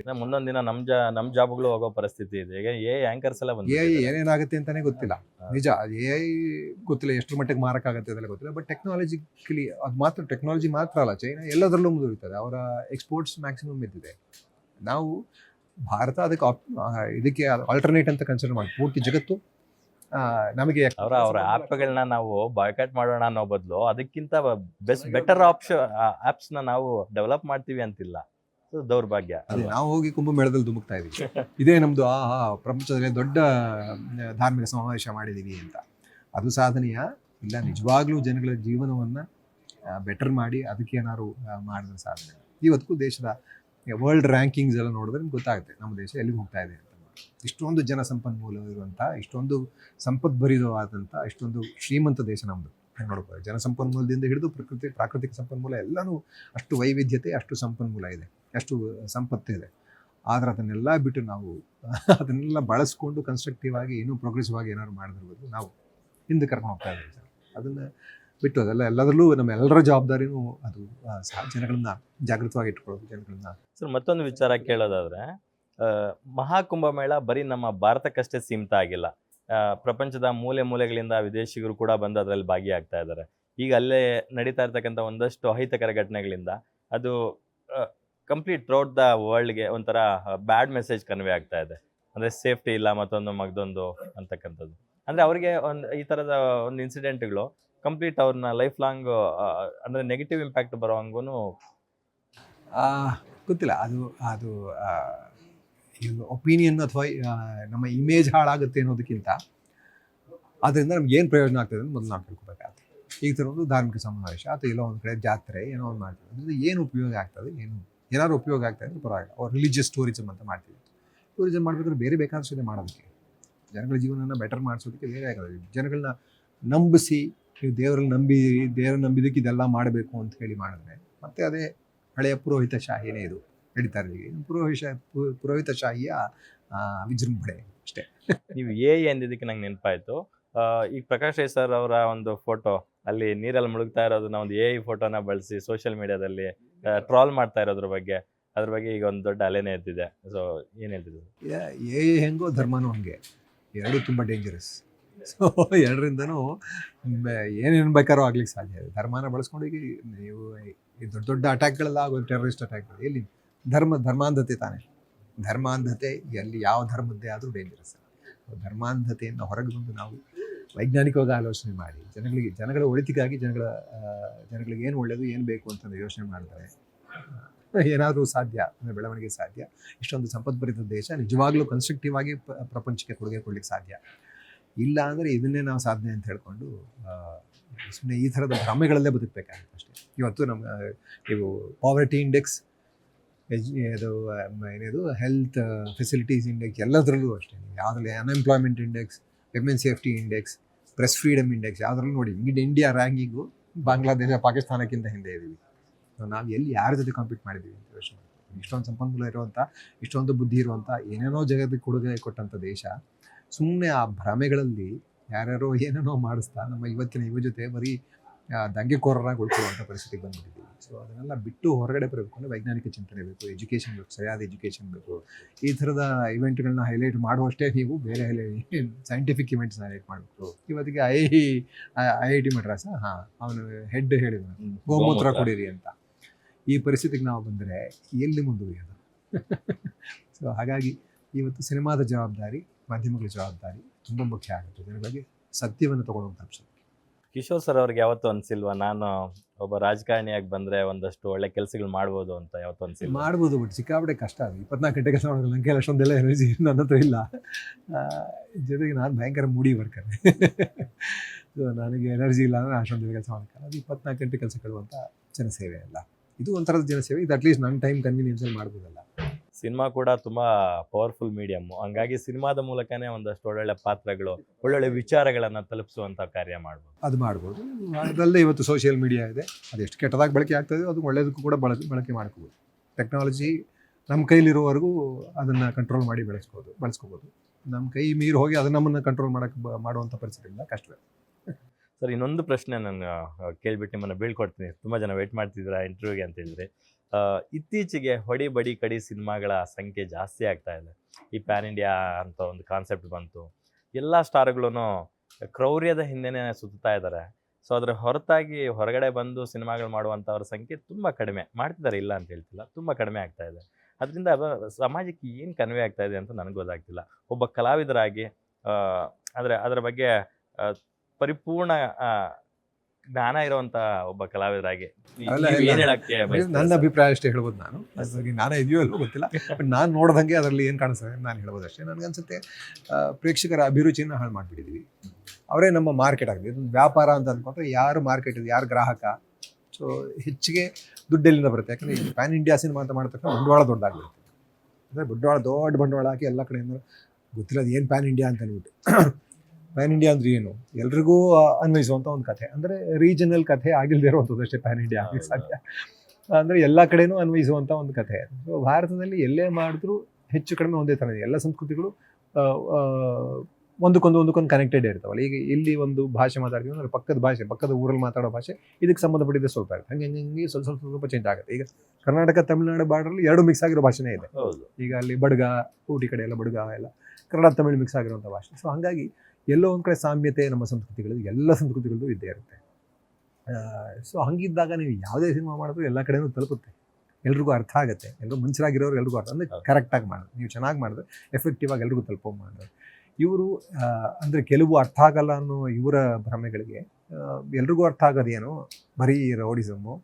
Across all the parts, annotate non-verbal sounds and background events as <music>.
ಇನ್ನ ಮುಂದೊಂದು ದಿನ ನಮ್ಮ ಜಾ ನಮ್ಮ ಜಾಬ್ಗಳು ಹೋಗೋ ಪರಿಸ್ಥಿತಿ ಇದೆ. ಈಗ ಏ ಆಂಕರ್ಸ್ ಎಲ್ಲ ಎ ಬಂದು ಏನೇನಾಗುತ್ತೆ ಅಂತಾನೆ ಗೊತ್ತಿಲ್ಲ. ನಿಜ ಎ ಗೊತ್ತಿಲ್ಲ ಎಷ್ಟರ ಮಟ್ಟಿಗೆ ಮಾರಕ ಆಗುತ್ತೆ ಅದೆಲ್ಲ ಗೊತ್ತಿಲ್ಲ. ಬಟ್ ಟೆಕ್ನಾಲಜಿಕಲಿ ಅದು ಮಾತ್ರ ಟೆಕ್ನಾಲಜಿ ಮಾತ್ರ ಅಲ್ಲ. ಚೈನಾ ಎಲ್ಲದರಲ್ಲೂ ಮುಂದುವರಿತದೆ ಅವರ ಎಕ್ಸ್ಪೋರ್ಟ್ಸ್ ಮ್ಯಾಕ್ಸಿಮಮ್ ಇದ್ದಿದೆ ನಾವು ಭಾರತ ಅದಕ್ಕೆ ಇದಕ್ಕೆ ಆಲ್ಟರ್ನೇಟ್ ಅಂತ ಕನ್ಸಿಡರ್ ಮಾಡಿ. ಪೂರ್ತಿ ಜಗತ್ತು ನಮಗೆ ಅವರ ಅವರ ಆ್ಯಪ್ಗಳನ್ನ ನಾವು ಬಾಯ್ಕಾಟ್ ಮಾಡೋಣ ಅನ್ನೋ ಬದಲು ಅದಕ್ಕಿಂತ ಬೆಸ್ಟ್ ಬೆಟರ್ ಆಪ್ಷನ್ ಆ್ಯಪ್ಸ್ನ ನಾವು ಡೆವಲಪ್ ಮಾಡ್ತೀವಿ ಅಂತಿಲ್ಲ. ದೌರ್ಭಾಗ್ಯ ನಾವು ಹೋಗಿ ಕುಂಭಮೇಳದಲ್ಲಿ ಧುಮುಕ್ತಾ ಇದೀವಿ ಇದೇ ನಮ್ದು ಆ ಪ್ರಪಂಚದಲ್ಲಿ ದೊಡ್ಡ ಧಾರ್ಮಿಕ ಸಮಾವೇಶ ಮಾಡಿದೀವಿ ಅಂತ. ಅದು ಸಾಧನೆಯ? ಇಲ್ಲ ನಿಜವಾಗ್ಲೂ ಜನಗಳ ಜೀವನವನ್ನ ಬೆಟರ್ ಮಾಡಿ ಅದಕ್ಕೆ ಏನಾದ್ರು ಮಾಡಿದ್ರೆ ಸಾಧನೆ ಇವತ್ತಿಗೂ ದೇಶದ ವರ್ಲ್ಡ್ ರ್ಯಾಂಕಿಂಗ್ಸ್ ಎಲ್ಲ ನೋಡಿದ್ರೆ ನಿಮ್ಗೆ ಗೊತ್ತಾಗುತ್ತೆ. ನಮ್ಮ ದೇಶ ಎಲ್ಲಿಗೆ ಹೋಗ್ತಾ ಇದೆ ಅಂತ ಇಷ್ಟೊಂದು ಜನ ಸಂಪನ್ಮೂಲ ಇರುವಂಥ ಇಷ್ಟೊಂದು ಸಂಪದ್ಭರಿತವಾದಂಥ ಇಷ್ಟೊಂದು ಶ್ರೀಮಂತ ದೇಶ ನಮ್ಮದು ನೋಡ್ಬೋದು. ಜನ ಸಂಪನ್ಮೂಲದಿಂದ ಹಿಡಿದು ಪ್ರಕೃತಿ, ಪ್ರಾಕೃತಿಕ ಸಂಪನ್ಮೂಲ ಎಲ್ಲನೂ ಅಷ್ಟು ವೈವಿಧ್ಯತೆ, ಅಷ್ಟು ಸಂಪನ್ಮೂಲ ಇದೆ. ಅಷ್ಟು ಸಂಪತ್ತಿದೆ ಆದರೆ ಅದನ್ನೆಲ್ಲ ಬಿಟ್ಟು ನಾವು <laughs> ಅದನ್ನೆಲ್ಲ ಬಳಸ್ಕೊಂಡು ಕನ್ಸ್ಟ್ರಕ್ಟಿವ್ ಆಗಿ ಇನ್ನೂ ಪ್ರೋಗ್ರೆಸಿವ್ ಆಗಿ ಏನಾದ್ರು ಮಾಡಿದಿರ್ಬೋದು ನಾವು ಹಿಂದೆ ಕರ್ಕೊಂಡು ಹೋಗ್ತಾ ಇದ್ದೀವಿ ಸರ್. ಅದನ್ನು ಬಿಟ್ಟು ಅದೆಲ್ಲ ಎಲ್ಲದರಲ್ಲೂ ನಮ್ಮ ಎಲ್ಲರ ಜವಾಬ್ದಾರಿನೂ ಅದು ಜನಗಳನ್ನ ಜಾಗೃತವಾಗಿ ಇಟ್ಕೊಳ್ಳೋದು ಜನಗಳನ್ನ ಸರ್, ಮತ್ತೊಂದು ವಿಚಾರ ಕೇಳೋದಾದ್ರೆ ಮಹಾಕುಂಭ ಮೇಳ ಬರೀ ನಮ್ಮ ಭಾರತಕ್ಕಷ್ಟೇ ಸೀಮಿತ ಆಗಿಲ್ಲ. ಪ್ರಪಂಚದ ಮೂಲೆ ಮೂಲೆಗಳಿಂದ ವಿದೇಶಿಗರು ಕೂಡ ಬಂದು ಅದರಲ್ಲಿ ಭಾಗಿಯಾಗ್ತಾ ಇದ್ದಾರೆ. ಈಗ ಅಲ್ಲೇ ನಡೀತಾ ಇರ್ತಕ್ಕಂಥ ಒಂದಷ್ಟು ಅಹಿತಕರ ಘಟನೆಗಳಿಂದ ಅದು ಕಂಪ್ಲೀಟ್ ಥ್ರೌಟ್ ದ ವರ್ಲ್ಡ್ಗೆ ಒಂಥರ ಬ್ಯಾಡ್ ಮೆಸೇಜ್ ಕನ್ವೆ ಆಗ್ತಾ ಇದೆ. ಅಂದರೆ ಸೇಫ್ಟಿ ಇಲ್ಲ, ಮತ್ತೊಂದು ಮಗದೊಂದು ಅಂತಕ್ಕಂಥದ್ದು. ಅಂದರೆ ಅವರಿಗೆ ಒಂದು, ಈ ಥರದ ಒಂದು ಇನ್ಸಿಡೆಂಟ್ಗಳು ಕಂಪ್ಲೀಟ್ ಅವ್ರನ್ನ ಲೈಫ್ ಲಾಂಗ್ ಅಂದರೆ ನೆಗೆಟಿವ್ ಇಂಪ್ಯಾಕ್ಟ್ ಬರೋ ಹಂಗೂ ಗೊತ್ತಿಲ್ಲ. ಅದು ಅದು ಒಪಿನಿಯನ್ ಅಥವಾ ನಮ್ಮ ಇಮೇಜ್ ಹಾಳಾಗುತ್ತೆ ಅನ್ನೋದಕ್ಕಿಂತ ಅದರಿಂದ ನಮ್ಗೆ ಏನು ಪ್ರಯೋಜನ ಆಗ್ತದೆ ಅಂತ ಮೊದಲು ನಾವು ತಿಳ್ಕೊಬೇಕಾಗ್ತದೆ ಈಗ ಥರ ಒಂದು ಧಾರ್ಮಿಕ ಸಮಾವೇಶ ಅಥವಾ ಎಲ್ಲೋ ಒಂದು ಕಡೆ ಜಾತ್ರೆ, ಏನೋ ಒಂದು ಮಾಡ್ತೀವಿ. ಅದರಿಂದ ಏನು ಉಪಯೋಗ ಆಗ್ತದೆ, ಏನು ಏನಾದ್ರು ಉಪಯೋಗ ಆಗ್ತದೆ ಅಂತ ಪರವಾಗಿಲ್ಲ. ಅವ್ರು ರಿಲಿಜಿಯಸ್ ಟೂರಿಸಮ್ ಅಂತ ಮಾಡ್ತೀವಿ. ಟೂರಿಸಮ್ ಮಾಡಬೇಕಾದ್ರೆ ಬೇರೆ ಬೇಕಾದಷ್ಟಿದೆ ಮಾಡೋದಕ್ಕೆ. ಜನಗಳ ಜೀವನನ ಬೆಟರ್ ಮಾಡಿಸೋದಕ್ಕೆ ಬೇರೆ ಆಗೋದು ಜನಗಳನ್ನ ನಂಬಿಸಿ, ನೀವು ದೇವರಲ್ಲಿ ನಂಬಿ ದೇವರ ನಂಬಿದಕ್ಕೆ ಇದೆಲ್ಲ ಮಾಡಬೇಕು ಅಂತ ಹೇಳಿ ಮಾಡಿದ್ರೆ ಮತ್ತೆ ಅದೇ ಹಳೆಯ ಪುರೋಹಿತ ಶಾಹಿನೇ ಇದು. ನಡೀತಾ ಇರೋದು ಈಗ ಪುರೋಹಿತ ಪು- ಪುರೋಹಿತ ಶಾಹಿಯ ವಿಜೃಂಭಣೆ ಅಷ್ಟೇ. ನೀವು ಎ ಎಂದಿದ್ದಕ್ಕೆ ನಂಗೆ ನೆನಪಾಯ್ತು. ಈ ಈಗ ಪ್ರಕಾಶ್ ರೈ ಸರ್ ಅವರ ಒಂದು ಫೋಟೋ ಅಲ್ಲಿ ನೀರಲ್ಲಿ ಮುಳುಗ್ತಾ ಇರೋದನ್ನ ಒಂದು ಎ ಐ ಫೋಟೋನ ಬಳಸಿ ಸೋಷಿಯಲ್ ಮೀಡಿಯಾದಲ್ಲಿ ಟ್ರಾಲ್ ಮಾಡ್ತಾ ಇರೋದ್ರ ಬಗ್ಗೆ ಅದ್ರ ಬಗ್ಗೆ ಈಗ ಒಂದು ದೊಡ್ಡ ಅಲೆನೇ ಎದ್ದಿದೆ. ಸೊ ಏನು ಹೇಳ್ತಿದ್ರು ಎ ಐ ಹೆಂಗೋ ಧರ್ಮನೂ ಹಂಗೆ. ಎರಡು ತುಂಬ ಡೇಂಜರಸ್ ಸೊ ಎರಡರಿಂದನೂ ಏನೇನು ಬೇಕಾದ್ರೂ ಆಗ್ಲಿಕ್ಕೆ ಸಾಧ್ಯ. ಇದೆ ಧರ್ಮನ ಬಳಸ್ಕೊಂಡು ಈಗ ನೀವು ಈ ದೊಡ್ಡ ದೊಡ್ಡ ಅಟ್ಯಾಕ್ಗಳೆಲ್ಲ ಆಗೋದು ಟೆರರಿಸ್ಟ್ ಅಟ್ಯಾಕ್ಗಳು ಎಲ್ಲಿ? ಧರ್ಮ, ಧರ್ಮಾಂಧತೆ ತಾನೆ. ಧರ್ಮಾಂಧತೆ ಎಲ್ಲಿ ಯಾವ ಧರ್ಮದ್ದೇ ಆದರೂ ಡೇಂಜರಸ್ ಧರ್ಮಾಂಧತೆಯಿಂದ ಹೊರಗೆ ಬಂದು ನಾವು ವೈಜ್ಞಾನಿಕವಾಗಿ ಆಲೋಚನೆ ಮಾಡಿ, ಜನಗಳಿಗೆ, ಜನಗಳ ಒಳಿತಿಗಾಗಿ ಜನಗಳ ಜನಗಳಿಗೆ ಏನು ಒಳ್ಳೆಯದು ಏನು ಬೇಕು ಅಂತಂದು ಯೋಚನೆ ಮಾಡ್ತಾರೆ ಏನಾದರೂ ಸಾಧ್ಯ, ಅಂದರೆ ಬೆಳವಣಿಗೆ ಸಾಧ್ಯ, ಇಷ್ಟೊಂದು ಸಂಪದ್ಭರಿತ ದೇಶ ನಿಜವಾಗ್ಲೂ ಕನ್ಸ್ಟ್ರಕ್ಟಿವ್ ಆಗಿ ಪ್ರಪಂಚಕ್ಕೆ ಕೊಡುಗೆ ಕೊಡ್ಲಿಕ್ಕೆ ಸಾಧ್ಯ. ಇಲ್ಲ ಅಂದರೆ ಇದನ್ನೇ ನಾವು ಸಾಧನೆ ಅಂತ ಹೇಳ್ಕೊಂಡು ಸುಮ್ಮನೆ ಈ ಥರದ ಭ್ರಮೆಗಳಲ್ಲೇ ಬದುಕಬೇಕಾಗುತ್ತೆ ಅಷ್ಟೇ. ಇವತ್ತು ನಮ್ಮ ಇವು ಪಾವರ್ಟಿ ಇಂಡೆಕ್ಸ್ ಇದು ಮ- ಏನಿದು ಹೆಲ್ತ್ ಫೆಸಿಲಿಟೀಸ್ ಇಂಡೆಕ್ಸ್ ಎಲ್ಲದರಲ್ಲೂ ಅಷ್ಟೇ. ಯಾವುದ್ರಲ್ಲಿ unemployment index women safety index press freedom index ಯಾವುದ್ರಲ್ಲೂ ನೋಡಿ ಇಡೀ ಇಂಡಿಯಾ ರ್ಯಾಂಕಿಂಗು ಬಾಂಗ್ಲಾದೇಶ ಪಾಕಿಸ್ತಾನಕ್ಕಿಂತ ಹಿಂದೆ ಇದ್ದೀವಿ ನಾವು ಎಲ್ಲಿ ಯಾರ ಜೊತೆ ಕಾಂಪೀಟ್ ಮಾಡಿದ್ದೀವಿ ಅಂತ ಯೋಚನೆ ಇಷ್ಟೊಂದು ಸಂಪನ್ಮೂಲ ಇರುವಂಥ ಇಷ್ಟೊಂದು ಬುದ್ಧಿ ಇರುವಂಥ ಏನೇನೋ ಜಗತ್ತಿಗೆ ಕೊಡುಗೆ ಕೊಟ್ಟಂಥ ದೇಶ ಸುಮ್ಮನೆ ಆ ಭ್ರಮೆಗಳಲ್ಲಿ ಯಾರ್ಯಾರೋ ಏನೇನೋ ಮಾಡಿಸ್ತಾ, ನಮ್ಮ ಇವತ್ತಿನ ಯುವ ಜೊತೆ ಬರೀ ದಂಗೆಕೋರರಾಗಿ ಉಳ್ಕೊಳ್ಳುವಂಥ ಪರಿಸ್ಥಿತಿಗೆ ಬಂದ್ಬಿಟ್ಟಿದ್ದೀವಿ. ಸೊ ಅದನ್ನೆಲ್ಲ ಬಿಟ್ಟು ಹೊರಗಡೆ ಬರಬೇಕು ಅಂದರೆ ವೈಜ್ಞಾನಿಕ ಚಿಂತನೆ ಬೇಕು ಎಜುಕೇಷನ್ ಬೇಕು ಸರಿಯಾದ ಎಜುಕೇಷನ್ ಬೇಕು. ಈ ಥರದ ಇವೆಂಟ್ಗಳನ್ನ ಹೈಲೈಟ್ ಮಾಡುವಷ್ಟೇ ನೀವು ಬೇರೆ ಸೈಂಟಿಫಿಕ್ ಇವೆಂಟ್ಸ್ ಹೈಲೈಟ್ ಮಾಡಬೇಕು ಇವತ್ತಿಗೆ I I I T Madras ಹಾಂ ಅವನು ಹೆಡ್ ಹೇಳಿದ ಗೋಮೂತ್ರ ಕೊಡಿರಿ ಅಂತ. ಈ ಪರಿಸ್ಥಿತಿಗೆ ನಾವು ಬಂದರೆ ಎಲ್ಲಿ ಮುಂದುವರಿಯೋದು? <laughs> ಸೊ ಹಾಗಾಗಿ ಇವತ್ತು ಸಿನಿಮಾದ ಜವಾಬ್ದಾರಿ ಮಾಧ್ಯಮಗಳ ಜವಾಬ್ದಾರಿ ತುಂಬ ಮುಖ್ಯ ಆಗುತ್ತೆ. ಜನಗಳಿಗೆ ಸತ್ಯವನ್ನು ತಗೊಳ್ಳುವಂಥ ತಪ್ಪಿಸೋದು ಕಿಶೋರ್ ಸರ್ ಅವ್ರಿಗೆ ಯಾವತ್ತೂ ಅನ್ಸಿಲ್ವಾ? ನಾನು ಒಬ್ಬ ರಾಜಕಾರಣಿಯಾಗಿ ಬಂದ್ರೆ ಒಂದಷ್ಟು ಒಳ್ಳೆ ಕೆಲಸಗಳು ಮಾಡ್ಬೋದು ಅಂತ ಯಾವತ್ತೂ ಅನ್ಸಿಲ್ವಾ? ಮಾಡ್ಬೋದು ಬಟ್ ಸಿಕ್ಕಾಪಟ್ಟೆ ಕಷ್ಟ. ಅದು ಇಪ್ಪತ್ನಾಲ್ಕು ಗಂಟೆ ಕೆಲಸ ಮಾಡೋದು ನನಗೆ ಅಷ್ಟೊಂದೆಲ್ಲ ಎನರ್ಜಿ ನನ್ನ ಹತ್ರ ಇಲ್ಲ. ಜೊತೆಗೆ ನಾನು ಭಯಂಕರ ಮೂಡಿ ವರ್ಕರ್ ಸೊ ನನಗೆ ಎನರ್ಜಿ ಇಲ್ಲ ಅಂದರೆ ಅಷ್ಟೊಂದು ಕೆಲಸ ಮಾಡೋಕ್ಕಲ್ಲ ಅದು ಇಪ್ಪತ್ನಾಲ್ಕು ಗಂಟೆ ಕೆಲಸ ಕೊಡುವಂಥ ಜನಸೇವೆ ಅಲ್ಲ. ಇದು ಒಂಥರದ ಜನಸೇವೆ. ಇದು ಅಟ್ಲೀಸ್ಟ್ ನನ್ನ ಟೈಮ್ ಕನ್ವೀನಿಯನ್ಸಲ್ಲಿ ಮಾಡ್ಬೋದಲ್ಲ. ಸಿನಿಮಾ ಕೂಡ ತುಂಬ ಪವರ್ಫುಲ್ ಮೀಡಿಯಮ್ಮು ಹಂಗಾಗಿ ಸಿನಿಮಾದ ಮೂಲಕನೇ ಒಂದಷ್ಟು ಒಳ್ಳೊಳ್ಳೆ ಪಾತ್ರಗಳು ಒಳ್ಳೊಳ್ಳೆ ವಿಚಾರಗಳನ್ನು ತಲುಪಿಸುವಂತ ಕಾರ್ಯ ಮಾಡ್ಬೋದು. ಅದು ಮಾಡ್ಬೋದು. ಅದರಲ್ಲೇ ಇವತ್ತು ಸೋಷಿಯಲ್ ಮೀಡಿಯಾ ಇದೆ. ಅದು ಎಷ್ಟು ಕೆಟ್ಟದಾಗಿ ಬಳಕೆ ಆಗ್ತದೆ ಅದು ಒಳ್ಳೆಯದಕ್ಕೂ ಕೂಡ ಬಳಕೆ ಬಳಕೆ ಮಾಡ್ಕೋಬೋದು. ಟೆಕ್ನಾಲಜಿ ನಮ್ಮ ಕೈಲಿರುವವರೆಗೂ ಅದನ್ನು ಕಂಟ್ರೋಲ್ ಮಾಡಿ ಬೆಳೆಸ್ಬೋದು ಬಳಸ್ಕೋಬೋದು. ನಮ್ಮ ಕೈ ಮೀರಿ ಹೋಗಿ ಅದು ನಮ್ಮನ್ನು ಕಂಟ್ರೋಲ್ ಮಾಡೋಕ್ಕೆ ಬ ಮಾಡುವಂಥ ಪರಿಸ್ಥಿತಿಯಿಂದ ಕಷ್ಟವೇ ಸರ್ ಇನ್ನೊಂದು ಪ್ರಶ್ನೆ ನಾನು ಕೇಳಿಬಿಟ್ಟು ನಿಮ್ಮನ್ನ ಬೀಳ್ಕೊಡ್ತೀನಿ. ತುಂಬ ಜನ ವೆಯ್ಟ್ ಮಾಡ್ತಿದ್ದೀರಾ ಇಂಟರ್ವ್ಯೂಗೆ ಅಂತ ಹೇಳಿದ್ರಿ. ಇತ್ತೀಚೆಗೆ ಹೊಡಿ ಬಡಿ ಕಡಿ ಸಿನಿಮಾಗಳ ಸಂಖ್ಯೆ ಜಾಸ್ತಿ ಆಗ್ತಾ ಇದೆ. ಈ ಪ್ಯಾನ್ ಇಂಡಿಯಾ ಅಂತ ಒಂದು ಕಾನ್ಸೆಪ್ಟ್ ಬಂತು. ಎಲ್ಲ ಸ್ಟಾರ್ಗಳೂ ಕ್ರೌರ್ಯದ ಹಿಂದೆನೇ ಸುತ್ತಾ ಇದ್ದಾರೆ ಸೊ ಅದರ ಹೊರತಾಗಿ ಹೊರಗಡೆ ಬಂದು ಸಿನಿಮಾಗಳು ಮಾಡುವಂಥವ್ರ ಸಂಖ್ಯೆ ತುಂಬ ಕಡಿಮೆ. ಮಾಡ್ತಿದ್ದಾರೆ ಇಲ್ಲ ಅಂತ ಹೇಳ್ತಿಲ್ಲ, ತುಂಬ ಕಡಿಮೆ ಆಗ್ತಾ ಇದೆ. ಅದರಿಂದ ಸಮಾಜಕ್ಕೆ ಏನು ಕನ್ವೆ ಆಗ್ತಾ ಇದೆ ಅಂತ ನನಗೆ ಗೊತ್ತಾಗ್ತಿಲ್ಲ. ಒಬ್ಬ ಕಲಾವಿದರಾಗಿ ಆದರೆ ಅಂದ್ರೆ ಬಗ್ಗೆ ಪರಿಪೂರ್ಣ ಜ್ಞಾನ ಇರುವಂತ ಒಬ್ಬ ಕಲಾವಿದರಾಗಿ. ನೀ- ಅಲ್ಲ, ಏನ್ ಹೇಳಕ್ಕೆ ಬಯಸ್ತೀರಾ ನನ್ನ? ಅಭಿಪ್ರಾಯ ಅಷ್ಟೇ ಹೇಳ್ಬೋದು ನಾನು. ಜ್ಞಾನ ನಾನೇ ಇದೆಯೋ ಇಲ್ಲೋ ಗೊತ್ತಿಲ್ಲ. ಬಟ್ ನಾನು ನೋಡ್ದಂಗೆ ಅದರಲ್ಲಿ ಏನು ಕಾಣಿಸ್ತದೆ ನಾನು ಹೇಳ್ಬೋದು ಅಷ್ಟೇ. ನನಗನ್ಸುತ್ತೆ ಅನ್ಸುತ್ತೆ ಪ್ರೇಕ್ಷಕರ ಅಭಿರುಚಿನ ಹಾಳು ಮಾಡಿಬಿಟ್ಟಿದ್ದೀವಿ ಅವರೇ ನಮ್ಮ ಮಾರ್ಕೆಟ್ ಆಗಿದೆ ಇದೊಂದು ವ್ಯಾಪಾರ ಅಂತ ಅಂದ್ಕೊಂಡ್ರೆ ಯಾರು ಮಾರ್ಕೆಟ್ ಇದೆ ಯಾರು ಗ್ರಾಹಕ? ಸೊ ಹೆಚ್ಚಿಗೆ ದುಡ್ಡೆಲ್ಲಿಂದ ಬರುತ್ತೆ. ಯಾಕಂದರೆ ಈ ಪ್ಯಾನ್ ಇಂಡಿಯಾ ಸಿನಿಮಾ ಅಂತ ಮಾಡ್ತಕ್ಕಂಥ ಬಂಡವಾಳ ದೊಡ್ಡದಾಗಿರುತ್ತೆ ಅಂದರೆ ಬಂಡವಾಳ ದೊಡ್ಡ ಬಂಡವಾಳ ಹಾಕಿ ಎಲ್ಲ ಕಡೆಯಿಂದ ಗೊತ್ತಿಲ್ಲ ಅದು ಏನು ಪ್ಯಾನ್ ಇಂಡಿಯಾ ಅಂತ ಅಂದ್ಬಿಟ್ಟು. ಪ್ಯಾನ್ ಇಂಡಿಯಾ ಅಂದ್ರೆ ಏನು? ಎಲ್ರಿಗೂ ಅನ್ವಯಿಸುವಂಥ ಒಂದು ಕಥೆ. ಅಂದರೆ ರೀಜನಲ್ ಕಥೆ ಆಗಿಲ್ಲದೆ ಇರುವಂಥದ್ದು ಅಷ್ಟೇ ಪ್ಯಾನ್ ಇಂಡಿಯಾ ಆಗಲಿಕ್ಕೆ ಸಾಧ್ಯ. ಅಂದರೆ ಎಲ್ಲ ಕಡೆನೂ ಅನ್ವಯಿಸುವಂಥ ಒಂದು ಕಥೆ. ಸೊ ಭಾರತದಲ್ಲಿ ಎಲ್ಲೇ ಮಾಡಿದ್ರೂ ಹೆಚ್ಚು ಕಡಿಮೆ ಒಂದೇ ಥರ ಇದೆ. ಎಲ್ಲ ಸಂಸ್ಕೃತಿಗಳು ಒಂದಕ್ಕೊಂದು ಒಂದಕ್ಕೊಂದು ಕನೆಕ್ಟೆಡ್ ಇರ್ತಾವಲ್ಲ. ಈಗ ಇಲ್ಲಿ ಒಂದು ಭಾಷೆ ಮಾತಾಡ್ತೀವಿ ಅಂದ್ರೆ ಪಕ್ಕದ ಭಾಷೆ ಪಕ್ಕದ ಊರಲ್ಲಿ ಮಾತಾಡೋ ಭಾಷೆ ಇದಕ್ಕೆ ಸಂಬಂಧಪಟ್ಟಿದ್ದೆ ಸ್ವಲ್ಪ ಇರುತ್ತೆ. ಹಂಗೆ ಹಂಗೆ ಹಂಗೆ ಸ್ವಲ್ಪ ಸ್ವಲ್ಪ ಸ್ವಲ್ಪ ಚೇಂಜ್ ಆಗುತ್ತೆ. ಈಗ ಕರ್ನಾಟಕ ತಮಿಳುನಾಡು ಬಾರ್ಡ್ರಲ್ಲಿ ಎರಡು ಮಿಕ್ಸ್ ಆಗಿರೋ ಭಾಷೆನೇ ಇದೆ. ಹೌದು. ಈಗ ಅಲ್ಲಿ ಬಡ್ಗ ಊಟಿ ಕಡೆ ಎಲ್ಲ ಬಡ್ಗ ಎಲ್ಲ ಕನ್ನಡ ತಮಿಳು ಮಿಕ್ಸ್ ಆಗಿರುವಂಥ ಭಾಷೆ. ಸೊ ಹಾಗಾಗಿ ಎಲ್ಲೋ ಒಂದು ಕಡೆ ಸಾಮ್ಯತೆ ನಮ್ಮ ಸಂಸ್ಕೃತಿಗಳು ಎಲ್ಲ ಸಂಸ್ಕೃತಿಗಳದ್ದು ಇದ್ದೇ ಇರುತ್ತೆ. ಸೊ ಹಂಗಿದ್ದಾಗ ನೀವು ಯಾವುದೇ ಸಿನಿಮಾ ಮಾಡಿದ್ರು ಎಲ್ಲ ಕಡೆಯೂ ತಲುಪುತ್ತೆ. ಎಲ್ರಿಗೂ ಅರ್ಥ ಆಗುತ್ತೆ. ಎಲ್ಲರೂ ಮನುಷ್ಯರಾಗಿರೋರು ಎಲ್ರಿಗೂ ಅರ್ಥ ಅಂದರೆ. ಕರೆಕ್ಟಾಗಿ ಮಾಡೋದು ನೀವು ಚೆನ್ನಾಗಿ ಮಾಡಿದ್ರೆ. ಎಫೆಕ್ಟಿವ್ ಆಗಿ ಎಲ್ರಿಗೂ ತಲುಪೋ ಮಾಡೋದು ಇವರು ಅಂದರೆ ಕೆಲವು ಅರ್ಥ ಆಗಲ್ಲ ಅನ್ನೋ ಇವರ ಭ್ರಮೆಗಳಿಗೆ ಎಲ್ರಿಗೂ ಅರ್ಥ ಆಗೋದೇನು ಬರೀ ರೌಡಿಸಮ್ಮು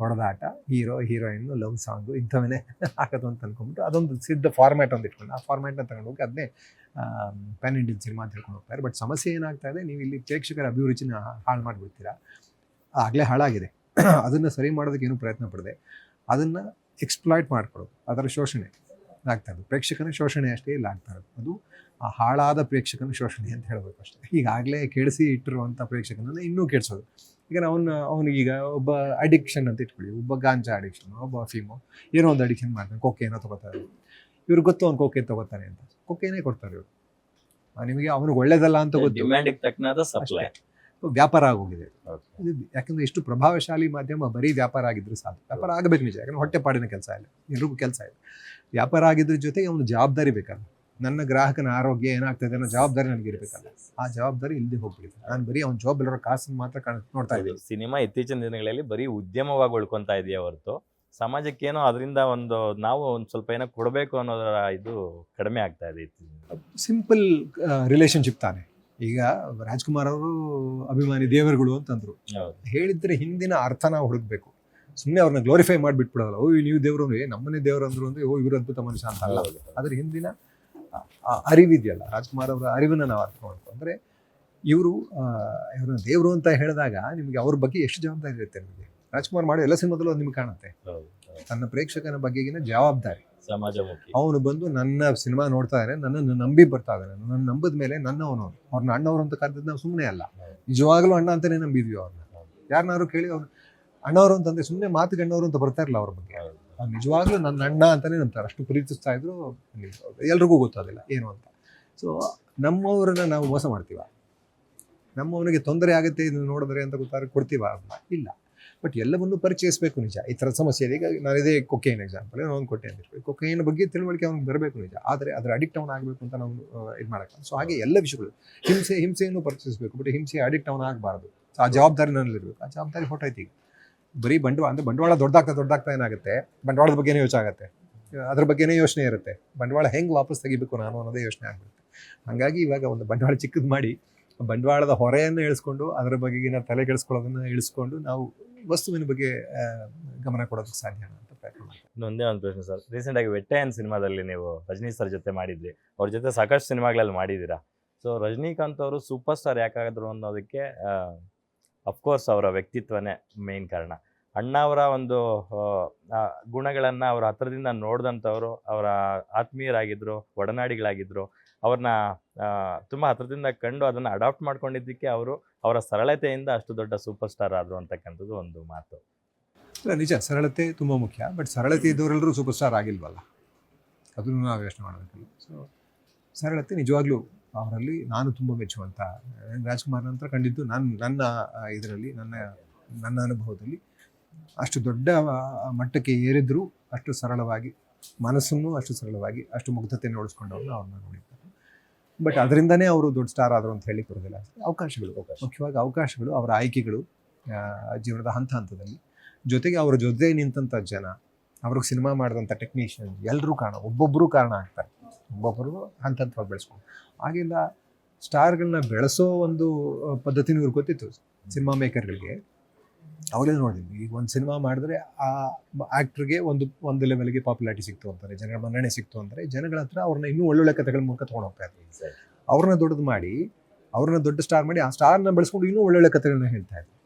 ಹೊಡೆದಾಟ, ಹೀರೋ ಹೀರೋಯಿನ್ನು ಲವ್ ಸಾಂಗು ಇಂಥವನ್ನೇ ಹಾಕೋದು ಅಂತ ಅಂದ್ಕೊಂಬಿಟ್ಟು ಅದೊಂದು ಸಿದ್ಧ ಫಾರ್ಮ್ಯಾಟ್ ಒಂದು ಇಟ್ಕೊಂಡು, ಆ ಫಾರ್ಮ್ಯಾಟ್ನ ತಗೊಂಡು ಹೋಗಿ ಅದನ್ನೇ ಪ್ಯಾನ್ ಇಂಡಿಯನ್ ಸಿನಿಮಾ ಅಂತ ಹೇಳ್ಕೊಂಡು ಹೋಗ್ತಾರೆ ಬಟ್ ಸಮಸ್ಯೆ ಏನಾಗ್ತಾ ಇದೆ, ನೀವು ಇಲ್ಲಿ ಪ್ರೇಕ್ಷಕರ ಅಭಿರುಚಿನ ಹಾಳು ಮಾಡಿಬಿಡ್ತೀರಾ? ಆಗಲೇ ಹಾಳಾಗಿದೆ. <clears throat> ಅದನ್ನು ಸರಿ ಮಾಡೋದಕ್ಕೆ ಏನು ಪ್ರಯತ್ನ ಪಡದೆ. ಅದನ್ನು ಎಕ್ಸ್ಪ್ಲಾಯ್ಟ್ ಮಾಡ್ಕೊಳ್ಳೋದು ಅದರ ಶೋಷಣೆ ಆಗ್ತಾ ಇರೋದು. ಪ್ರೇಕ್ಷಕನ ಶೋಷಣೆ ಅಷ್ಟೇ ಇಲ್ಲ ಆಗ್ತಾ ಇರೋದು. ಅದು ಆ ಹಾಳಾದ ಪ್ರೇಕ್ಷಕನ ಶೋಷಣೆ ಅಂತ ಹೇಳಬೇಕು ಅಷ್ಟೇ. ಈಗಾಗಲೇ ಕೆಡಿಸಿ ಇಟ್ಟಿರುವಂಥ ಪ್ರೇಕ್ಷಕನನ್ನು ಇನ್ನೂ ಕೆಡಿಸೋದು. ಈಗ ಅವನು ಅವನಿಗೀಗ ಒಬ್ಬ ಅಡಿಕ್ಷನ್ ಅಂತ ಇಟ್ಕೊಳ್ಳಿ. ಒಬ್ಬ ಗಾಂಜಾ ಅಡಿಕ್ಷನ್ ಒಬ್ಬ ಫೀಮೋ ಏನೋ ಒಂದು ಅಡಿಕ್ಷನ್ ಮಾಡ್ತಾನೆ. ಕೊಕ್ಕೇನೋ ತಗೋತಾರೆ. ಇವ್ರಿಗೆ ಗೊತ್ತು ಅವ್ನು ಕೊಕ್ಕೆ ತಗೋತಾನೆ ಅಂತ. ಕೊಕ್ಕೇನೇ ಕೊಡ್ತಾರೆ ಇವರು. ನಿಮಗೆ ಅವನಿಗೆ ಒಳ್ಳೇದಲ್ಲ ಅಂತ ಗೊತ್ತು. ವ್ಯಾಪಾರ ಆಗೋಗಿದೆ. ಯಾಕಂದ್ರೆ ಎಷ್ಟು ಪ್ರಭಾವಶಾಲಿ ಮಾಧ್ಯಮ ಬರೀ ವ್ಯಾಪಾರ ಆಗಿದ್ರು ಸಾಕು. ವ್ಯಾಪಾರ ಆಗಬೇಕು ನಿಜ. ಯಾಕಂದ್ರೆ ಹೊಟ್ಟೆಪಾಡಿನ ಕೆಲಸ ಇಲ್ಲ. ಎಲ್ರಿಗೂ ಕೆಲಸ ಇದೆ ವ್ಯಾಪಾರ ಆಗಿದ್ರ ಜೊತೆಗೆ ಅವನು ಜವಾಬ್ದಾರಿ ಬೇಕಲ್ಲ. ನನ್ನ ಗ್ರಾಹಕನ ಆರೋಗ್ಯ ಏನಾಗ್ತದೆ ಅನ್ನೋ ಜವಾಬ್ದಾರಿ ನನಗೆ ಇರಬೇಕಲ್ಲ. ಆ ಜವಾಬ್ದಾರಿ ಇಲ್ಲದೆ ಹೋಗ್ಬಿಟ್ಟಿದೆ ನಾನು ಬರೀ ಅವ್ನ ಜಾಬ್ ಎಲ್ಲರ ಕಾಸನ್ನು ಮಾತ್ರ ಕಾಣ ನೋಡ್ತಾ ಇದ್ದೀನಿ. ಸಿನಿಮಾ ಇತ್ತೀಚಿನ ದಿನಗಳಲ್ಲಿ ಬರೀ ಉದ್ಯಮವಾಗಿ ಉಳ್ಕೊತಾ ಇದೆಯಾ ಹೊರತು. ಸಮಾಜಕ್ಕೇನೋ ಅದರಿಂದ ಒಂದು ನಾವು ಒಂದು ಸ್ವಲ್ಪ ಏನೋ ಕೊಡಬೇಕು ಅನ್ನೋದರ ಇದು ಕಡಿಮೆ ಆಗ್ತಾ ಇದೆ ಸಿಂಪಲ್ ರಿಲೇಶನ್ಶಿಪ್ ತಾನೆ. ಈಗ ರಾಜ್ಕುಮಾರ್ ಅವರು ಅಭಿಮಾನಿ ದೇವರುಗಳು ಅಂತಂದ್ರು. ಹೇಳಿದ್ರೆ ಹಿಂದಿನ ಅರ್ಥ ನಾವು ಹುಡುಕ್ಬೇಕು. ಸುಮ್ಮನೆ ಅವ್ರನ್ನ ಗ್ಲೋರಿಫೈ ಮಾಡಿಬಿಟ್ಬಿಡೋಲ್ಲ. ಓ ನೀವು ದೇವರು ಅಂದ್ರೆ ನಮ್ಮನೆ ದೇವರು ಅಂದ್ರು ಅಂದ್ರೆ ಓ ಇವರು ಅದ್ಭುತ ಮನುಷ್ಯ ಅಂತ ಅಲ್ಲ. ಅದ್ರ ಹಿಂದಿನ ಅರಿವಿದೆಯಲ್ಲ ರಾಜ್ಕುಮಾರ್ ಅವರ ಅರಿವನ್ನ ನಾವು ಅರ್ಥ ಮಾಡ್ಕೊಂಡ್ರೆ ಅಂದ್ರೆ ಇವರು ಇವ್ರನ್ನ ದೇವರು ಅಂತ ಹೇಳಿದಾಗ ನಿಮಗೆ ಅವ್ರ ಬಗ್ಗೆ ಎಷ್ಟು ಜವಾಬ್ದಾರಿ ಇರುತ್ತೆ ನಿಮಗೆ? ರಾಜ್ಕುಮಾರ್ ಮಾಡೋ ಎಲ್ಲ ಸಿನಿಮಾದಲ್ಲೂ ಅದು ನಿಮ್ಗೆ ಕಾಣುತ್ತೆ. ತನ್ನ ಪ್ರೇಕ್ಷಕನ ಬಗೆಗಿನ ಜವಾಬ್ದಾರಿ. ಸಮಾಜ ಅವನು ಬಂದು ನನ್ನ ಸಿನಿಮಾ ನೋಡ್ತಾ ಇದ್ರೆ ನನ್ನನ್ನು ನಂಬಿ ಬರ್ತಾ ಇದ್ದಾನೆ ನನ್ನ ನಂಬಿದ ಮೇಲೆ ನನ್ನವನು ಅವನು. ಅವ್ರನ್ನ ಅಣ್ಣವ್ರು ಅಂತ ಕರೆದಿದ್ದು ನಾವು ಸುಮ್ಮನೆ ಅಲ್ಲ. ನಿಜವಾಗ್ಲೂ ಅಣ್ಣ ಅಂತಾನೆ ನಂಬಿದ್ವಿ ಅವ್ರನ್ನ. ಯಾರನ್ನಾರು ಕೇಳಿ ಅವ್ರು ಅಣ್ಣವರು ಅಂತಂದ್ರೆ ಸುಮ್ಮನೆ ಮಾತು ಗಣ್ಣವರು ಅಂತ ಬರ್ತಾ ಇರಲ್ಲ ಅವ್ರ ಬಗ್ಗೆ. ನಿಜವಾಗ್ಲೂ ನನ್ನ ಅಣ್ಣ ಅಂತಾನೆ ನಂಬ್ತಾರೆ. ಅಷ್ಟು ಪ್ರೀತಿಸ್ತಾ ಇದ್ರು ಎಲ್ರಿಗೂ ಗೊತ್ತಾದಿಲ್ಲ ಏನು ಅಂತ. ಸೊ ನಮ್ಮವ್ರನ್ನ ನಾವು ಮೋಸ ಮಾಡ್ತೀವ? ನಮ್ಮವನಿಗೆ ತೊಂದರೆ ಆಗುತ್ತೆ ಇದನ್ನು ನೋಡಿದ್ರೆ ಅಂತ ಗೊತ್ತಾದ್ರೆ ಕೊಡ್ತೀವ? ಇಲ್ಲ. ಬಟ್ ಎಲ್ಲವನ್ನೂ ಪರಿಚಯಿಸಬೇಕು ನಿಜ. ಈ ಥರ ಸಮಸ್ಯೆ ಇದೆ. ಈಗ ನಾನು ಇದೇ ಕೊಕೇನ್ ಎಕ್ಸಾಂಪಲ್ ಒಂದು ಕೊಟ್ಟೆ ಅಂತ ಕೊಕೇನ್ ಬಗ್ಗೆ ತಿಳುವಳಿಕೆ ಅವ್ನಿಗೆ ಬರಬೇಕು ನಿಜ. ಆದರೆ ಅದರ ಅಡಿಕ್ಟ್ ಅವನು ಆಗಬೇಕು ಅಂತ ನಾವು ಇದು ಮಾಡೋಕ್ಕೆ ಸೊ ಹಾಗೆ ಎಲ್ಲ ವಿಷಯಗಳು. ಹಿಂಸೆ, ಹಿಂಸೆಯನ್ನು ಪರಿಚಯಿಸಬೇಕು. ಬಟ್ ಹಿಂಸೆ ಅಡಿಕ್ಟ್ ಅವನು ಆಗಬಾರ್ದು. ಆ ಜವಾಬ್ದಾರಿ ನನ್ನಲ್ಲಿರಬೇಕು. ಆ ಜವಾಬ್ದಾರಿ ಹೊಟ್ಟೈತಿ ಈಗ. ಬರೀ ಬಂಡವಾಳ, ಅಂದರೆ ಬಂಡವಾಳ ದೊಡ್ಡದಾಗ್ತಾ ದೊಡ್ಡದಾಗ್ತಾ ಏನಾಗುತ್ತೆ? ಬಂಡವಾಳದ ಬಗ್ಗೆನೇ ಯೋಚನೆ ಆಗುತ್ತೆ. ಅದ್ರ ಬಗ್ಗೆನೇ ಯೋಚನೆ ಇರುತ್ತೆ. ಬಂಡವಾಳ ಹೆಂಗೆ ವಾಪಸ್ ತೆಗಿಬೇಕು ನಾನು ಅನ್ನೋದೇ ಯೋಚನೆ ಆಗ್ಬಿಡುತ್ತೆ. ಹಾಗಾಗಿ ಇವಾಗ ಒಂದು ಬಂಡವಾಳ ಚಿಕ್ಕದು ಮಾಡಿ, ಬಂಡವಾಳದ ಹೊರೆಯನ್ನು ಇಳಿಸ್ಕೊಂಡು, ಅದರ ಬಗೆಗಿನ ತಲೆ ಕೆಡಿಸ್ಕೊಳ್ಳೋದನ್ನ ಇಳಿಸ್ಕೊಂಡು ನಾವು ವಸ್ತುವಿನ ಬಗ್ಗೆ ಗಮನ ಕೊಡೋದಕ್ಕೆ ಸಾಧ್ಯ ಅಂತ ಇನ್ನೊಂದೇ ಒಂದು ಪ್ರಶ್ನೆ ಸರ್. ರೀಸೆಂಟ್ ಆಗಿ ವೆಟ್ಟೆಯನ್ ಸಿನಿಮಾದಲ್ಲಿ ನೀವು ರಜನಿ ಸರ್ ಜೊತೆ ಮಾಡಿದ್ರಿ. ಅವ್ರ ಜೊತೆ ಸಾಕಷ್ಟು ಸಿನಿಮಾಗಳಲ್ಲಿ ಮಾಡಿದ್ದೀರಾ? ಸೊ ರಜನಿಕಾಂತ್ ಅವರು ಸೂಪರ್ ಸ್ಟಾರ್ ಯಾಕಾದ್ರು ಅನ್ನೋದಕ್ಕೆ ಅಫ್ಕೋರ್ಸ್ ಅವರ ವ್ಯಕ್ತಿತ್ವನೇ ಮೇನ್ ಕಾರಣ. ಅಣ್ಣ ಅವರ ಒಂದು ಗುಣಗಳನ್ನು ಅವರ ಹತ್ರದಿಂದ ನೋಡಿದಂಥವ್ರು, ಅವರ ಆತ್ಮೀಯರಾಗಿದ್ದರು ಒಡನಾಡಿಗಳಾಗಿದ್ದರು ಅವ್ರನ್ನ ತುಂಬಾ ಹತ್ರದಿಂದ ಕಂಡು ಅದನ್ನು ಅಡಾಪ್ಟ್ ಮಾಡ್ಕೊಂಡಿದ್ದಕ್ಕೆ ಅವರು ಅವರ ಸರಳತೆಯಿಂದ ಅಷ್ಟು ದೊಡ್ಡ ಸೂಪರ್ ಸ್ಟಾರ್ ಆದರು ಅಂತಕ್ಕಂಥದ್ದು ಒಂದು ಮಾತು. ಇಲ್ಲ ನಿಜ, ಸರಳತೆ ತುಂಬ ಮುಖ್ಯ ಬಟ್ ಸರಳತೆ ಇದ್ದವರೆಲ್ಲರೂ ಸೂಪರ್ ಸ್ಟಾರ್ ಆಗಿಲ್ವಲ್ಲ? ಅದನ್ನು ನಾವು ಯೋಚನೆ ಮಾಡಬೇಕಲ್ಲ. ಸೊ ಸರಳತೆ ನಿಜವಾಗ್ಲೂ ಅವರಲ್ಲಿ ನಾನು ತುಂಬ ಮೆಚ್ಚುವಂಥ ರಾಜ್ಕುಮಾರ್ ನಂತರ ಕಂಡಿದ್ದು ನಾನು ನನ್ನ ಇದರಲ್ಲಿ ನನ್ನ ನನ್ನ ಅನುಭವದಲ್ಲಿ. ಅಷ್ಟು ದೊಡ್ಡ ಮಟ್ಟಕ್ಕೆ ಏರಿದ್ರೂ ಅಷ್ಟು ಸರಳವಾಗಿ ಮನಸ್ಸನ್ನು ಅಷ್ಟು ಸರಳವಾಗಿ ಅಷ್ಟು ಮುಗ್ಧತೆಯನ್ನು ಉಳಿಸ್ಕೊಂಡವ್ರನ್ನ ಅವ್ರನ್ನ ನೋಡಿದ್ದಾರೆ ಬಟ್ ಅದರಿಂದನೇ ಅವರು ದೊಡ್ಡ ಸ್ಟಾರ್ ಆದರು ಅಂತ ಹೇಳಿ ಬರೋದಿಲ್ಲ ಅವಕಾಶಗಳು ಮುಖ್ಯವಾಗಿ ಅವಕಾಶಗಳು ಅವರ ಆಯ್ಕೆಗಳು ಜೀವನದ ಹಂತ ಹಂತದಲ್ಲಿ. ಜೊತೆಗೆ ಅವರ ಜೊತೆ ನಿಂತಂಥ ಜನ ಅವ್ರಿಗೆ ಸಿನಿಮಾ ಮಾಡಿದಂಥ ಟೆಕ್ನಿಷಿಯನ್ ಎಲ್ಲರೂ ಕಾರಣ ಒಬ್ಬೊಬ್ಬರು ಕಾರಣ ಆಗ್ತಾರೆ. ಒಬ್ಬೊಬ್ಬರು ಹಂತ ಹಂತವಾಗಿ ಬೆಳೆಸ್ಕೊಂಡು. ಆಗಿಲ್ಲ ಸ್ಟಾರ್ಗಳನ್ನ ಬೆಳೆಸೋ ಒಂದು ಪದ್ಧತಿನೂ ಇವ್ರಿಗೆ ಗೊತ್ತಿತ್ತು ಸಿನಿಮಾ ಮೇಕರ್ಗಳಿಗೆ. ಅವಾಗಲೇ ನೋಡಿದ್ವಿ. ಈಗ ಒಂದು ಸಿನಿಮಾ ಮಾಡಿದ್ರೆ ಆ ಆ್ಯಕ್ಟ್ರಿಗೆ ಒಂದು ಒಂದು ಲೆವೆಲ್ಗೆ ಪಾಪ್ಯುಲಾರಿಟಿ ಸಿಕ್ತು ಅಂತಾರೆ. ಜನಗಳ ಮನ್ನಣೆ ಸಿಕ್ತು ಅಂದರೆ ಜನಗಳ ಹತ್ರ ಅವ್ರನ್ನ ಇನ್ನೂ ಒಳ್ಳೊಳ್ಳೆ ಕಥೆಗಳ ಮೂಲಕ ತೊಗೊಂಡು ಹೋಗ್ತಾ ಇದ್ರು ಅವ್ರನ್ನ ದೊಡ್ಡದು ಮಾಡಿ ಅವ್ರನ್ನ ದೊಡ್ಡ ಸ್ಟಾರ್ ಮಾಡಿ ಆ ಸ್ಟಾರ್ನ ಬೆಳೆಸ್ಕೊಂಡು ಇನ್ನೂ ಒಳ್ಳೊಳ್ಳೆ ಕಥೆಗಳನ್ನ ಹೇಳ್ತಾ ಇದ್ರು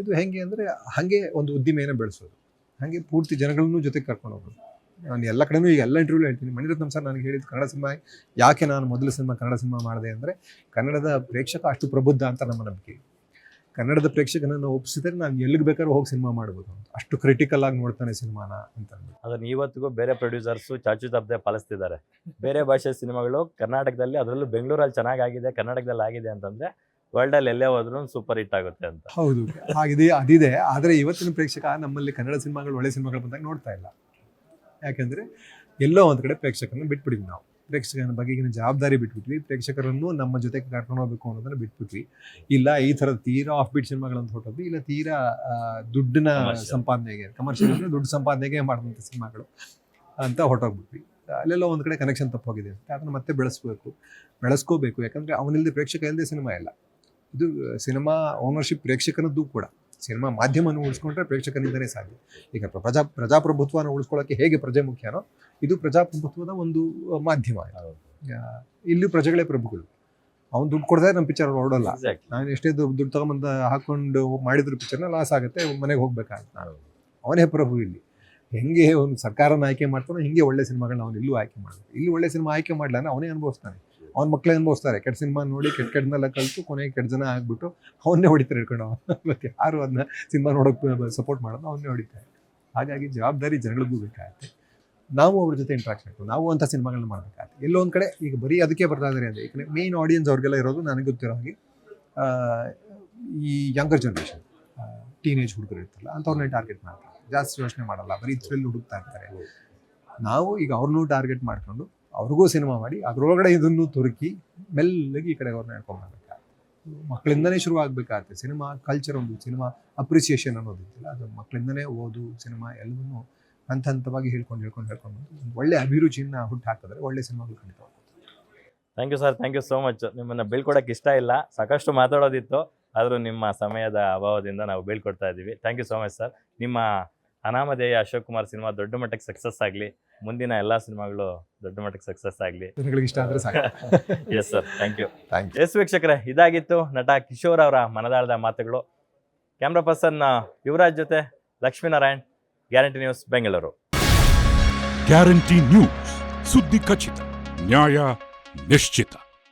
ಇದು ಹೆಂಗೆ ಅಂದರೆ ಹಾಗೆ ಒಂದು ಉದ್ದಿಮೆಯನ್ನು ಬೆಳೆಸೋದು. ಹಾಗೆ ಪೂರ್ತಿ ಜನಗಳನ್ನೂ ಜೊತೆಗೆ ಕರ್ಕೊಂಡು ಹೋಗೋದು. ನಾನು ಎಲ್ಲ ಕಡೆನೂ ಈಗ ಎಲ್ಲ ಇಂಟರ್ವ್ಯೂ ಹೇಳ್ತೀನಿ. ಮಣಿರತ್ನಂ ಸರ್ ನನಗೆ ಹೇಳಿದ್ದು ಕನ್ನಡ ಸಿನಿಮಾ ಯಾಕೆ ನಾನು ಮೊದಲ ಸಿನಿಮಾ ಕನ್ನಡ ಸಿನಿಮಾ ಮಾಡಿದೆ ಅಂದರೆ ಕನ್ನಡದ ಪ್ರೇಕ್ಷಕ ಅಷ್ಟು ಪ್ರಬುದ್ಧ ಅಂತ ನಮ್ಮ ನಂಬಿಕೆ. ಕನ್ನಡದ ಪ್ರೇಕ್ಷಕನನ್ನು ಒಪ್ಪಿಸಿದ್ರೆ ನಾನು ಎಲ್ಲಿಗೆ ಬೇಕಾದ್ರೂ ಹೋಗಿ ಸಿನಿಮಾ ಮಾಡ್ಬೋದು ಅಂತ. ಅಷ್ಟು ಕ್ರಿಟಿಕಲ್ ಆಗಿ ನೋಡ್ತಾನೆ ಸಿನಿಮಾನ ಅಂತ ಅದನ್ನು ಇವತ್ತಿಗೂ ಬೇರೆ ಪ್ರೊಡ್ಯೂಸರ್ಸು ಚಾಚು ತಪ್ಪದೆ ಪಾಲಿಸ್ತಿದ್ದಾರೆ. ಬೇರೆ ಭಾಷೆ ಸಿನಿಮಾಗಳು ಕರ್ನಾಟಕದಲ್ಲಿ ಅದರಲ್ಲೂ ಬೆಂಗಳೂರಲ್ಲಿ ಚೆನ್ನಾಗಾಗಿದೆ ಕರ್ನಾಟಕದಲ್ಲಿ ಆಗಿದೆ ಅಂತಂದರೆ ವರ್ಲ್ಡಲ್ಲಿ ಎಲ್ಲೇ ಹೋದ್ರೂ ಸೂಪರ್ ಹಿಟ್ ಆಗುತ್ತೆ ಅಂತ. ಹೌದು. ಹಾಗಿದೆ ಅದಿದೆ. ಆದರೆ ಇವತ್ತಿನ ಪ್ರೇಕ್ಷಕ ನಮ್ಮಲ್ಲಿ ಕನ್ನಡ ಸಿನಿಮಾಗಳು ಒಳ್ಳೆ ಸಿನಿಮಾಗಳು ಬಂದಾಗ ನೋಡ್ತಾ ಇಲ್ಲ. ಯಾಕೆಂದ್ರೆ ಎಲ್ಲೋ ಒಂದು ಕಡೆ ಪ್ರೇಕ್ಷಕರನ್ನ ಬಿಟ್ಬಿಟ್ವಿ ನಾವು. ಪ್ರೇಕ್ಷಕರ ಬಗೆಗಿನ ಜವಾಬ್ದಾರಿ ಬಿಟ್ಬಿಟ್ವಿ. ಪ್ರೇಕ್ಷಕರನ್ನು ನಮ್ಮ ಜೊತೆಗೆ ಕರ್ಕೊಂಡು ಹೋಗಬೇಕು ಅನ್ನೋದನ್ನ ಬಿಟ್ಬಿಟ್ವಿ. ಇಲ್ಲ ಈ ಥರದ ತೀರಾ ಆಫ್ ಬೀಟ್ ಸಿನಿಮಾಗಳಂತ ಹೊರಟದ್ದು ಇಲ್ಲ ತೀರಾ ದುಡ್ಡಿನ ಸಂಪಾದನೆಗೆ ಕಮರ್ಷಿಯಲ್ ಅಂದರೆ ದುಡ್ಡು ಸಂಪಾದನೆಗೆ ಮಾಡಿದಂಥ ಸಿನಿಮಾಗಳು ಅಂತ ಹೊರಟೋಗ್ಬಿಟ್ವಿ. ಅಲ್ಲೆಲ್ಲ ಒಂದು ಕಡೆ ಕನೆಕ್ಷನ್ ತಪ್ಪೋಗಿದೆ ಅಂತ ಅದನ್ನು ಮತ್ತೆ ಬೆಳೆಸ್ಬೇಕು. ಬೆಳೆಸ್ಕೋಬೇಕು. ಯಾಕಂದ್ರೆ ಅವನಿಲ್ಲದೆ ಪ್ರೇಕ್ಷಕ ಇಲ್ಲದೆ ಸಿನಿಮಾ ಇಲ್ಲ. ಇದು ಸಿನಿಮಾ ಓನರ್ಶಿಪ್ ಪ್ರೇಕ್ಷಕನದ್ದು ಕೂಡ. ಸಿನಿಮಾ ಮಾಧ್ಯಮವನ್ನು ಉಳಿಸ್ಕೊಂಡ್ರೆ ಪ್ರೇಕ್ಷಕನಿಂದನೇ ಸಾಧ್ಯ. ಈಗ ಪ್ರಜಾ ಪ್ರಜಾಪ್ರಭುತ್ವನ ಉಳಿಸ್ಕೊಳ್ಳೋಕೆ ಹೇಗೆ ಪ್ರಜೆ ಮುಖ್ಯನೋ ಇದು ಪ್ರಜಾಪ್ರಭುತ್ವದ ಒಂದು ಮಾಧ್ಯಮ. ಇಲ್ಲೂ ಪ್ರಜೆಗಳೇ ಪ್ರಭುಗಳು. ಅವ್ನು ದುಡ್ಡು ಕೊಡದೆ ನಮ್ಮ ಪಿಕ್ಚರ್ ಹೊರಡಲ್ಲ. ನಾನು ಎಷ್ಟೇ ದುಡ್ಡು ದುಡ್ಡು ತಗೊಂಬಂದು ಹಾಕೊಂಡು ಮಾಡಿದ್ರು ಪಿಕ್ಚರ್ನ ಲಾಸ್ ಆಗುತ್ತೆ ಮನೆಗೆ ಹೋಗ್ಬೇಕಾಗುತ್ತೆ. ಅವನೇ ಪ್ರಭು ಇಲ್ಲಿ. ಹೆಂಗೆ ಒಂದು ಸರ್ಕಾರನ ಆಯ್ಕೆ ಮಾಡ್ತಾನೋ ಹಿಂಗೆ ಒಳ್ಳೆ ಸಿನಿಮಾಗಳನ್ನ ಅವನು ಇಲ್ಲೂ ಆಯ್ಕೆ ಮಾಡಬೇಕು ಇಲ್ಲಿ ಒಳ್ಳೆ ಸಿನಿಮಾ ಆಯ್ಕೆ ಮಾಡಲ್ಲ ಅವನೇ ಅನುಭವಿಸ್ತಾನೆ. ಅವ್ನ ಮಕ್ಕಳೇ ಅನುಭವಿಸ್ತಾರೆ. ಕೆಟ್ಟ ಸಿನಿಮಾ ನೋಡಿ, ಕೆಟ್ಟ ಕೆಟ್ಟನೆಲ್ಲ ಕಲಿತು ಕೊನೆಗೆ ಕೆಟ್ಟ ಜನ ಆಗ್ಬಿಟ್ಟು ಅವನ್ನೇ ಹೊಡಿತಾರೆ ಹಿಡ್ಕೊಂಡು ಮತ್ತೆ ಯಾರು ಅದನ್ನ ಸಿನಿಮಾ ನೋಡೋಕೆ ಸಪೋರ್ಟ್ ಮಾಡೋದು ಅವನ್ನೇ ಹೊಡಿತಾರೆ. ಹಾಗಾಗಿ ಜವಾಬ್ದಾರಿ ಜನಗಳಿಗೂ ಬೇಕಾಗುತ್ತೆ. ನಾವು ಅವ್ರ ಜೊತೆ ಇಂಟ್ರಾಕ್ಷನ್ ಆಗ್ತದೆ ನಾವು ಅಂಥ ಸಿನಿಮಾಗಳನ್ನ ಮಾಡಬೇಕಾಗುತ್ತೆ. ಎಲ್ಲೋ ಒಂದು ಕಡೆ ಈಗ ಬರೀ ಅದಕ್ಕೆ ಬರ್ತಾ ಇದ್ದಾರೆ ಅಂದರೆ ಈಗ ಮೇನ್ ಆಡಿಯನ್ಸ್ ಅವ್ರಿಗೆಲ್ಲ ಇರೋದು ನನಗೆ ಗೊತ್ತಿರೋ ಹಾಗೆ ಈ ಯಂಗರ್ ಜನ್ರೇಷನ್ ಟೀನೇಜ್ ಹುಡುಗರು ಇರ್ತಾರಲ್ಲ ಅಂಥವ್ರನ್ನೇ ಟಾರ್ಗೆಟ್ ಮಾಡ್ತಾರೆ. ಜಾಸ್ತಿ ಯೋಚನೆ ಮಾಡಲ್ಲ, ಬರೀ ಥ್ರಿಲ್ ಹುಡುಕ್ತಾ ಇರ್ತಾರೆ. ನಾವು ಈಗ ಅವ್ರನ್ನೂ ಟಾರ್ಗೆಟ್ ಮಾಡ್ಕೊಂಡು ಅವ್ರಿಗೂ ಸಿನಿಮಾ ಮಾಡಿ, ಅದರೊಳಗಡೆ ಇದನ್ನು ತುರುಕಿ ಮೆಲ್ಲಗೆ ಈ ಕಡೆ ಅವ್ರನ್ನ ಹೇಳ್ಕೊಂಡ್ಬರ್ಬೇಕಾಗುತ್ತೆ ಮಕ್ಕಳಿಂದನೇ ಶುರು ಆಗಬೇಕಾಗುತ್ತೆ. ಸಿನಿಮಾ ಕಲ್ಚರ್ ಒಂದು, ಸಿನಿಮಾ ಅಪ್ರಿಸಿಯೇಷನ್ ಅನ್ನೋದು ಇದ್ದಿಲ್ಲ ಅದು ಮಕ್ಕಳಿಂದನೇ ಓದು, ಸಿನಿಮಾ ಎಲ್ಲವನ್ನೂ ಹಂತ ಹಂತವಾಗಿ ಹೇಳ್ಕೊಂಡು ಹೇಳ್ಕೊಂಡು ಹೇಳ್ಕೊಂಡು ಬಂದು ಒಂದು ಒಳ್ಳೆ ಅಭಿರುಚಿಯನ್ನ ಹುಟ್ಟು ಹಾಕಿದ್ರೆ ಒಳ್ಳೆ ಸಿನಿಮಾಗಳು ಖಂಡಿತ thank you sir thank you so much ನಿಮ್ಮನ್ನ ಬೀಳ್ಕೊಡಕ್ಕೆ ಇಷ್ಟ ಇಲ್ಲ. ಸಾಕಷ್ಟು ಮಾತಾಡೋದಿತ್ತು. ಆದರೂ ನಿಮ್ಮ ಸಮಯದ ಅಭಾವದಿಂದ ನಾವು ಬೀಳ್ಕೊಡ್ತಾ ಇದ್ದೀವಿ. Thank you so much sir ನಿಮ್ಮ ಅನಾಮಧೇಯ ಅಶೋಕ್ ಕುಮಾರ್ ಸಿನಿಮಾ ದೊಡ್ಡ ಮಟ್ಟಕ್ಕೆ ಸಕ್ಸಸ್ ಆಗಲಿ ಮುಂದಿನ ಎಲ್ಲ ಸಿನಿಮಾಗಳು ದೊಡ್ಡ ಮಟ್ಟಕ್ಕೆ ಸಕ್ಸಸ್ ಆಗಲಿ. ಜನಗಳಿಗೆ ಇಷ್ಟ ಆದರೆ ಸಾಕು. Yes sir thank you thank you yes ವೀಕ್ಷಕರೇ ಇದಾಗಿತ್ತು ನಟ ಕಿಶೋರ್ ಅವರ ಮನದಾಳದ ಮಾತುಗಳು. ಕ್ಯಾಮ್ರಾ ಪರ್ಸನ್ ಯುವರಾಜ್ ಜೊತೆ Lakshminarayan guarantee news Bengaluru guarantee news ಸುದ್ದಿ ಖಚಿತ ನ್ಯಾಯ ನಿಶ್ಚಿತ.